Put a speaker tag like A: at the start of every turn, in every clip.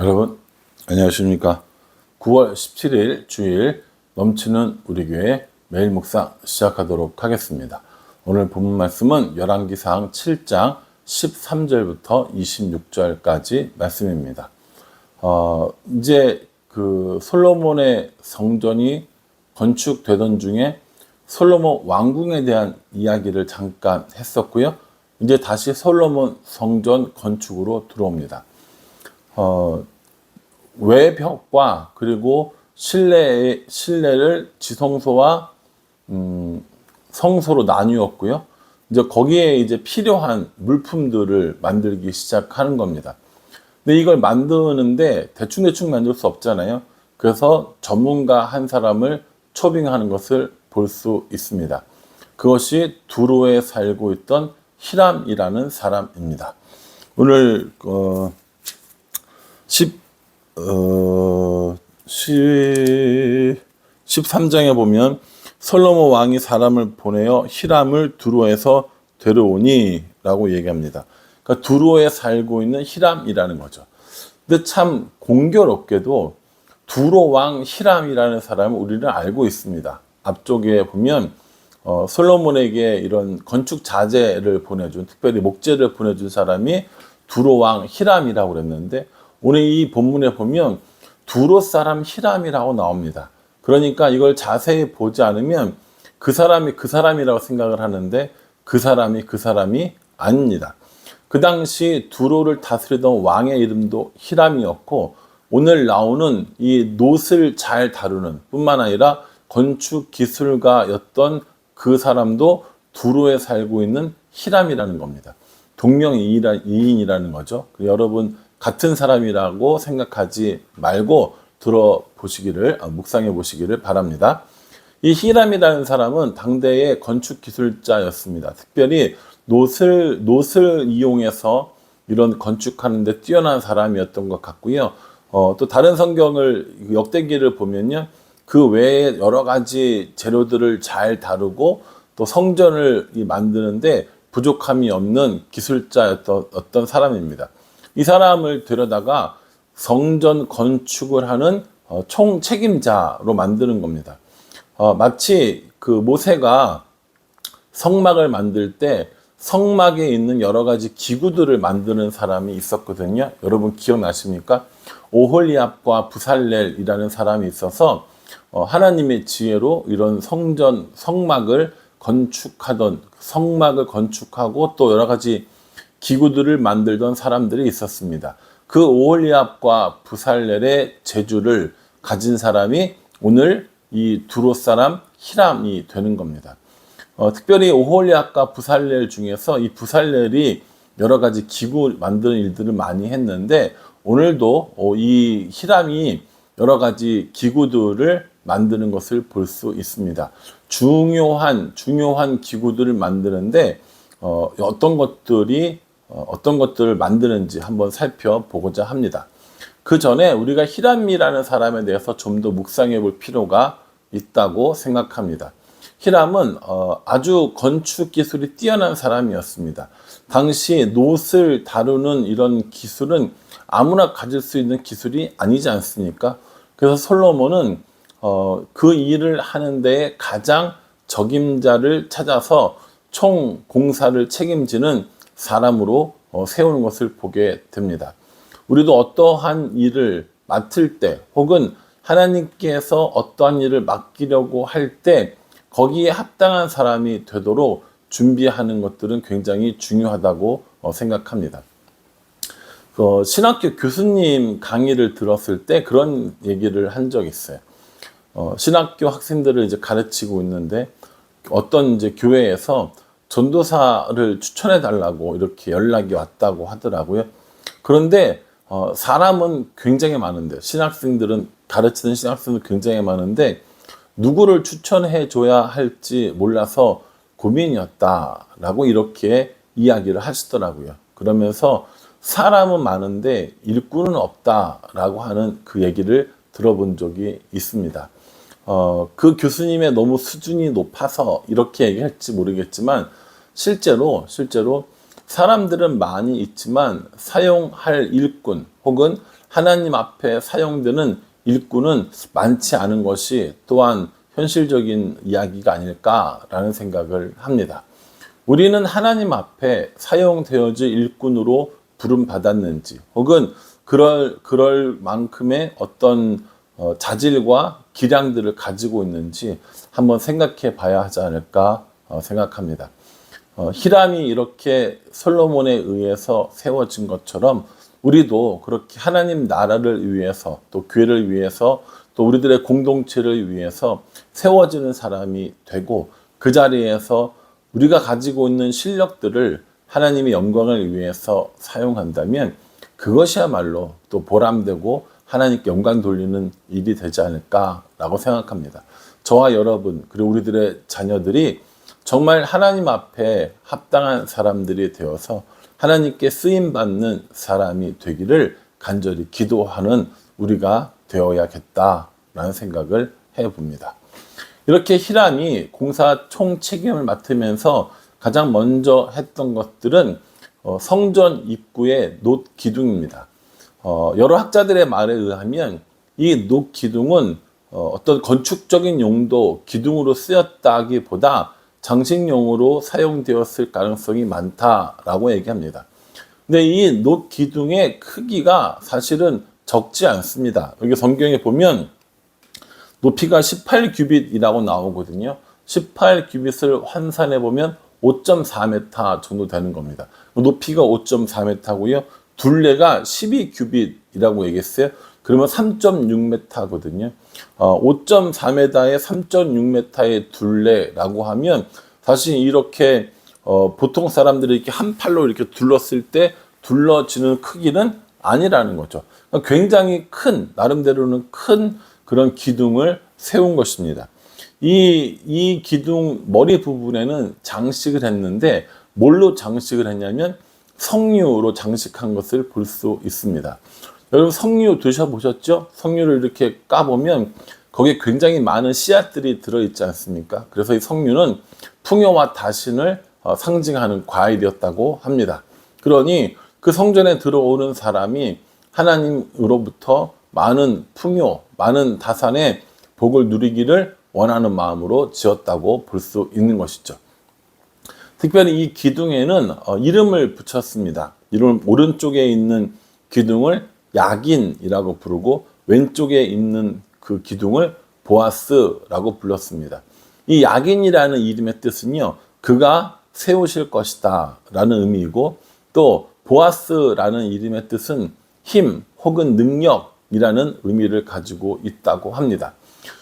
A: 여러분 안녕하십니까? 9월 17일 주일 넘치는 우리 교회 매일 묵상 시작하도록 하겠습니다. 오늘 본문 말씀은 열왕기상 7장 13절부터 26절까지 말씀입니다. 어, 이제 그 솔로몬의 성전이 건축되던 중에 솔로몬 왕궁에 대한 이야기를 잠깐 했었고요. 이제 다시 솔로몬 성전 건축으로 들어옵니다 어, 외벽과 그리고 실내 실내를 지성소와 음, 성소로 나뉘었고요. 이제 거기에 이제 필요한 물품들을 만들기 시작하는 겁니다. 근데 이걸 만드는데 대충 대충 만들 수 없잖아요. 그래서 전문가 한 사람을 초빙하는 것을 볼 수 있습니다. 그것이 두로에 살고 있던 히람이라는 사람입니다. 오늘 어, 10, 어, 10, 13장에 보면 솔로몬 왕이 사람을 보내어 히람을 두로에서 데려오니 라고 얘기합니다. 그러니까 두로에 살고 있는 히람이라는 거죠. 근데 참 공교롭게도 두로 왕 히람이라는 사람을 우리는 알고 있습니다. 앞쪽에 보면 어, 솔로몬에게 이런 건축 자재를 보내준, 특별히 목재를 보내준 사람이 두로 왕 히람이라고 그랬는데 오늘 이 본문에 보면 두로 사람 히람이라고 나옵니다. 그러니까 이걸 자세히 보지 않으면 그 사람이 그 사람이라고 생각을 하는데 그 사람이 그 사람이 아닙니다. 그 당시 두로를 다스리던 왕의 이름도 히람이었고 오늘 나오는 이 놋을 잘 다루는 뿐만 아니라 건축 기술가였던 그 사람도 두로에 살고 있는 히람이라는 겁니다. 동명이인이라는 거죠. 여러분 같은 사람이라고 생각하지 말고 들어보시기를 어, 묵상해 보시기를 바랍니다. 이 히람이라는 사람은 당대의 건축 기술자였습니다. 특별히 놋을 놋을 이용해서 이런 건축하는데 뛰어난 사람이었던 것 같고요. 어, 또 다른 성경을 역대기를 보면요, 그 외에 여러 가지 재료들을 잘 다루고 또 성전을 만드는데 부족함이 없는 기술자였던 사람입니다. 이 사람을 데려다가 성전 건축을 하는 어, 총 책임자로 만드는 겁니다. 어, 마치 그 모세가 성막을 만들 때 성막에 있는 여러 가지 기구들을 만드는 사람이 있었거든요. 여러분 기억나십니까? 오홀리압과 부살렐이라는 사람이 있어서 어, 하나님의 지혜로 이런 성전 성막을 건축하던 성막을 건축하고 또 여러 가지 기구들을 만들던 사람들이 있었습니다. 그 오홀리압과 부살렐의 재주를 가진 사람이 오늘 이 두로 사람 히람이 되는 겁니다. 어, 특별히 오홀리압과 부살렐 중에서 이 부살렐이 여러 가지 기구 만드는 일들을 많이 했는데 오늘도 어, 이 히람이 여러 가지 기구들을 만드는 것을 볼 수 있습니다. 중요한 중요한 기구들을 만드는데 어, 어떤 것들이 어, 어떤 것들을 만드는지 한번 살펴보고자 합니다. 그 전에 우리가 히람이라는 사람에 대해서 좀 더 묵상해 볼 필요가 있다고 생각합니다. 히람은 어, 아주 건축 기술이 뛰어난 사람이었습니다. 당시 놋을 다루는 이런 기술은 아무나 가질 수 있는 기술이 아니지 않습니까? 그래서 솔로몬은 어, 그 일을 하는데 가장 적임자를 찾아서 총 공사를 책임지는 사람으로 어, 세우는 것을 보게 됩니다. 우리도 어떠한 일을 맡을 때 혹은 하나님께서 어떠한 일을 맡기려고 할 때 거기에 합당한 사람이 되도록 준비하는 것들은 굉장히 중요하다고 어, 생각합니다. 어, 신학교 교수님 강의를 들었을 때 그런 얘기를 한 적이 있어요. 어, 신학교 학생들을 이제 가르치고 있는데 어떤 이제 교회에서 전도사를 추천해 달라고 이렇게 연락이 왔다고 하더라고요. 그런데 어, 사람은 굉장히 많은데 신학생들은 가르치는 신학생들 굉장히 많은데 누구를 추천해 줘야 할지 몰라서 고민이었다라고 이렇게 이야기를 하시더라고요. 그러면서 사람은 많은데 일꾼은 없다라고 하는 그 얘기를 들어본 적이 있습니다. 어, 그 교수님의 너무 수준이 높아서 이렇게 얘기할지 모르겠지만 실제로 실제로 사람들은 많이 있지만 사용할 일꾼 혹은 하나님 앞에 사용되는 일꾼은 많지 않은 것이 또한 현실적인 이야기가 아닐까라는 생각을 합니다. 우리는 하나님 앞에 사용되어질 일꾼으로 부름 받았는지 혹은 그럴 그럴 만큼의 어떤 어, 자질과 기량들을 가지고 있는지 한번 생각해 봐야 하지 않을까 어, 생각합니다. 어, 히람이 이렇게 솔로몬에 의해서 세워진 것처럼 우리도 그렇게 하나님 나라를 위해서 또 교회를 위해서 또 우리들의 공동체를 위해서 세워지는 사람이 되고 그 자리에서 우리가 가지고 있는 실력들을 하나님의 영광을 위해서 사용한다면 그것이야말로 또 보람되고 하나님께 영광 돌리는 일이 되지 않을까라고 생각합니다. 저와 여러분 그리고 우리들의 자녀들이 정말 하나님 앞에 합당한 사람들이 되어서 하나님께 쓰임 받는 사람이 되기를 간절히 기도하는 우리가 되어야겠다라는 생각을 해 봅니다. 이렇게 히람이 공사 총 책임을 맡으면서 가장 먼저 했던 것들은 어, 성전 입구의 놋 기둥입니다. 어, 여러 학자들의 말에 의하면 이 놋 기둥은 어, 어떤 건축적인 용도 기둥으로 쓰였다기보다 장식용으로 사용되었을 가능성이 많다라고 얘기합니다. 근데 이 놋 기둥의 크기가 사실은 적지 않습니다. 여기 성경에 보면 높이가 18규빗이라고 나오거든요. 18규빗을 환산해 보면 5.4m 정도 되는 겁니다. 높이가 5.4m고요. 둘레가 12규빗이라고 얘기했어요. 그러면 3.6m거든요. 어, 5.4m에 3.6m의 둘레라고 하면 사실 이렇게 어, 보통 사람들이 이렇게 한 팔로 이렇게 둘렀을 때 둘러지는 크기는 아니라는 거죠. 그러니까 굉장히 큰 나름대로는 큰 그런 기둥을 세운 것입니다. 이, 이 기둥 머리 부분에는 장식을 했는데 뭘로 장식을 했냐면 석류로 장식한 것을 볼 수 있습니다. 여러분 석류 드셔보셨죠? 석류를 이렇게 까보면 거기에 굉장히 많은 씨앗들이 들어있지 않습니까? 그래서 이 석류는 풍요와 다신을 어, 상징하는 과일이었다고 합니다. 그러니 그 성전에 들어오는 사람이 하나님으로부터 많은 풍요, 많은 다산의 복을 누리기를 원하는 마음으로 지었다고 볼 수 있는 것이죠. 특별히 이 기둥에는 어, 이름을 붙였습니다. 이름 오른쪽에 있는 기둥을 야긴이라고 부르고 왼쪽에 있는 그 기둥을 보아스라고 불렀습니다. 이 야긴이라는 이름의 뜻은요, 그가 세우실 것이다 라는 의미이고 또 보아스라는 이름의 뜻은 힘 혹은 능력이라는 의미를 가지고 있다고 합니다.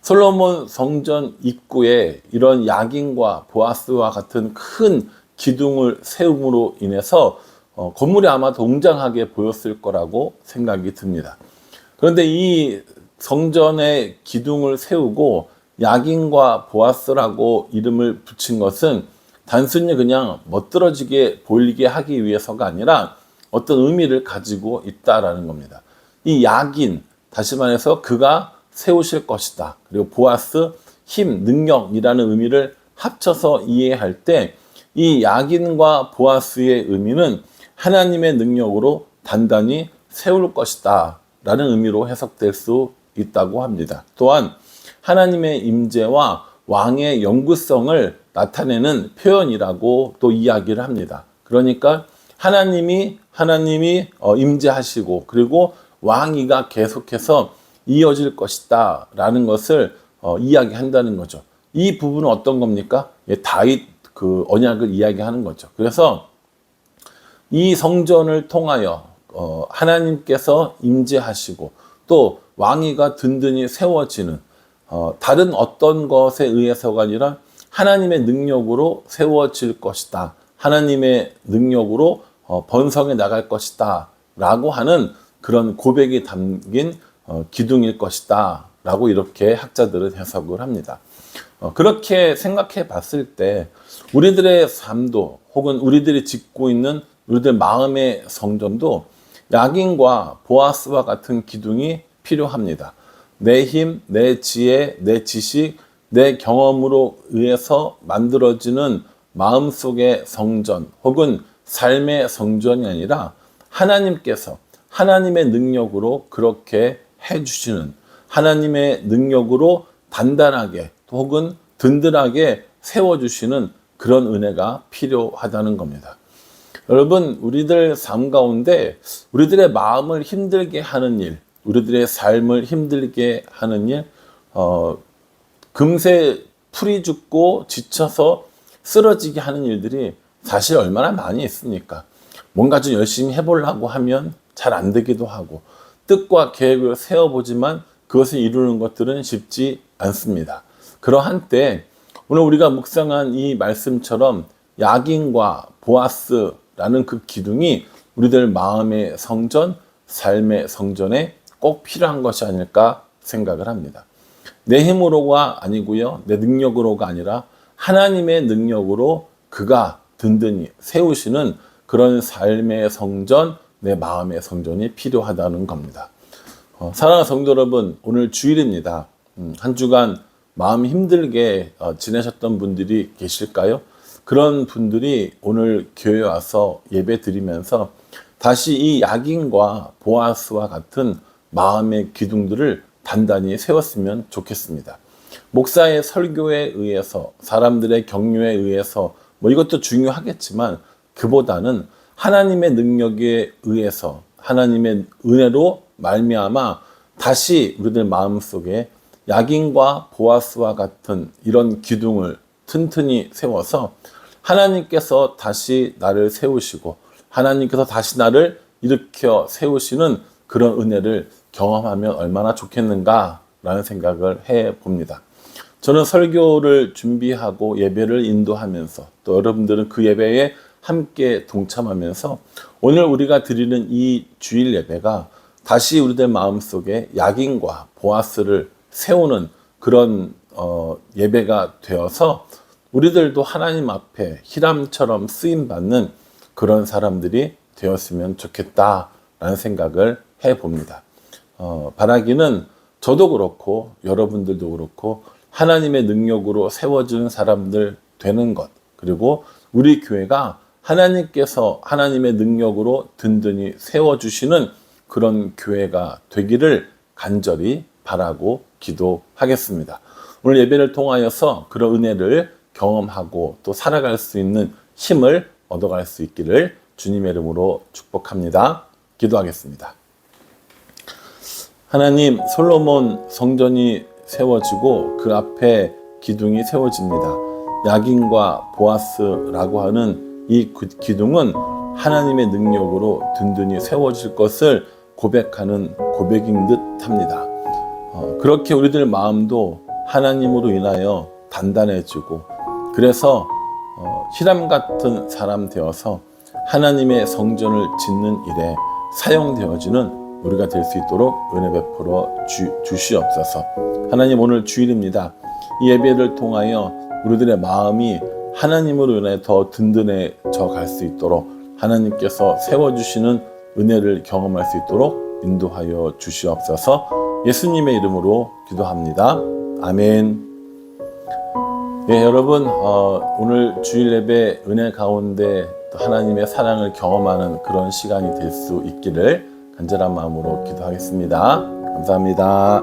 A: 솔로몬 성전 입구에 이런 야긴과 보아스와 같은 큰 기둥을 세움으로 인해서 어, 건물이 아마 웅장하게 보였을 거라고 생각이 듭니다. 그런데 이 성전의 기둥을 세우고 야긴과 보아스라고 이름을 붙인 것은 단순히 그냥 멋들어지게 보이게 하기 위해서가 아니라 어떤 의미를 가지고 있다라는 겁니다. 이 야긴, 다시 말해서 그가 세우실 것이다. 그리고 보아스, 힘, 능력이라는 의미를 합쳐서 이해할 때 이 야긴과 보아스의 의미는 하나님의 능력으로 단단히 세울 것이다. 라는 의미로 해석될 수 있다고 합니다. 또한 하나님의 임재와 왕의 영구성을 나타내는 표현이라고 또 이야기를 합니다. 그러니까 하나님이 하나님이 어, 임재하시고 그리고 왕위가 계속해서 이어질 것이다 라는 것을 어, 이야기한다는 거죠. 이 부분은 어떤 겁니까? 예, 다윗 그 언약을 이야기하는 거죠. 그래서 이 성전을 통하여 어, 하나님께서 임재하시고 또 왕위가 든든히 세워지는 어, 다른 어떤 것에 의해서가 아니라 하나님의 능력으로 세워질 것이다. 하나님의 능력으로 어, 번성해 나갈 것이다. 라고 하는 그런 고백이 담긴 어, 기둥일 것이다. 라고 이렇게 학자들은 해석을 합니다. 어, 그렇게 생각해 봤을 때 우리들의 삶도 혹은 우리들이 짓고 있는 우리들 마음의 성전도 야긴과 보아스와 같은 기둥이 필요합니다. 내 힘, 내 지혜, 내 지식, 내 경험으로 의해서 만들어지는 마음속의 성전 혹은 삶의 성전이 아니라 하나님께서 하나님의 능력으로 그렇게 해주시는 하나님의 능력으로 단단하게 혹은 든든하게 세워주시는 그런 은혜가 필요하다는 겁니다. 여러분, 우리들 삶 가운데 우리들의 마음을 힘들게 하는 일, 우리들의 삶을 힘들게 하는 일, 어, 금세 풀이 죽고 지쳐서 쓰러지게 하는 일들이 사실 얼마나 많이 있습니까? 뭔가 좀 열심히 해보려고 하면 잘 안 되기도 하고, 뜻과 계획을 세워보지만 그것을 이루는 것들은 쉽지 않습니다. 그러한 때, 오늘 우리가 묵상한 이 말씀처럼 야긴과 보아스 라는 그 기둥이 우리들 마음의 성전, 삶의 성전에 꼭 필요한 것이 아닐까 생각을 합니다. 내 힘으로가 아니고요. 내 능력으로가 아니라 하나님의 능력으로 그가 든든히 세우시는 그런 삶의 성전, 내 마음의 성전이 필요하다는 겁니다. 어, 사랑하는 성도 여러분, 오늘 주일입니다. 음, 한 주간 마음 힘들게 어, 지내셨던 분들이 계실까요? 그런 분들이 오늘 교회 와서 예배 드리면서 다시 이 야긴과 보아스와 같은 마음의 기둥들을 단단히 세웠으면 좋겠습니다. 목사의 설교에 의해서 사람들의 격려에 의해서 뭐 이것도 중요하겠지만 그보다는 하나님의 능력에 의해서 하나님의 은혜로 말미암아 다시 우리들 마음속에 야긴과 보아스와 같은 이런 기둥을 튼튼히 세워서 하나님께서 다시 나를 세우시고 하나님께서 다시 나를 일으켜 세우시는 그런 은혜를 경험하면 얼마나 좋겠는가라는 생각을 해 봅니다. 저는 설교를 준비하고 예배를 인도하면서 또 여러분들은 그 예배에 함께 동참하면서 오늘 우리가 드리는 이 주일 예배가 다시 우리들 마음속에 야긴과 보아스를 세우는 그런 어, 예배가 되어서 우리들도 하나님 앞에 히람처럼 쓰임 받는 그런 사람들이 되었으면 좋겠다라는 생각을 해 봅니다. 어, 바라기는 저도 그렇고 여러분들도 그렇고 하나님의 능력으로 세워진 사람들 되는 것 그리고 우리 교회가 하나님께서 하나님의 능력으로 든든히 세워주시는 그런 교회가 되기를 간절히 바라고 기도하겠습니다. 오늘 예배를 통하여서 그런 은혜를 경험하고 또 살아갈 수 있는 힘을 얻어갈 수 있기를 주님의 이름으로 축복합니다. 기도하겠습니다. 하나님, 솔로몬 성전이 세워지고 그 앞에 기둥이 세워집니다. 야긴과 보아스라고 하는 이 기둥은 하나님의 능력으로 든든히 세워질 것을 고백하는 고백인 듯 합니다. 어, 그렇게 우리들 마음도 하나님으로 인하여 단단해지고 그래서 어, 히람 같은 사람 되어서 하나님의 성전을 짓는 일에 사용되어지는 우리가 될 수 있도록 은혜 베풀어 주, 주시옵소서. 하나님 오늘 주일입니다. 이 예배를 통하여 우리들의 마음이 하나님으로 인해 더 든든해져 갈 수 있도록 하나님께서 세워주시는 은혜를 경험할 수 있도록 인도하여 주시옵소서 예수님의 이름으로 기도합니다. 아멘. 예, 여러분, 어, 오늘 주일 예배 은혜 가운데 하나님의 사랑을 경험하는 그런 시간이 될 수 있기를 간절한 마음으로 기도하겠습니다. 감사합니다.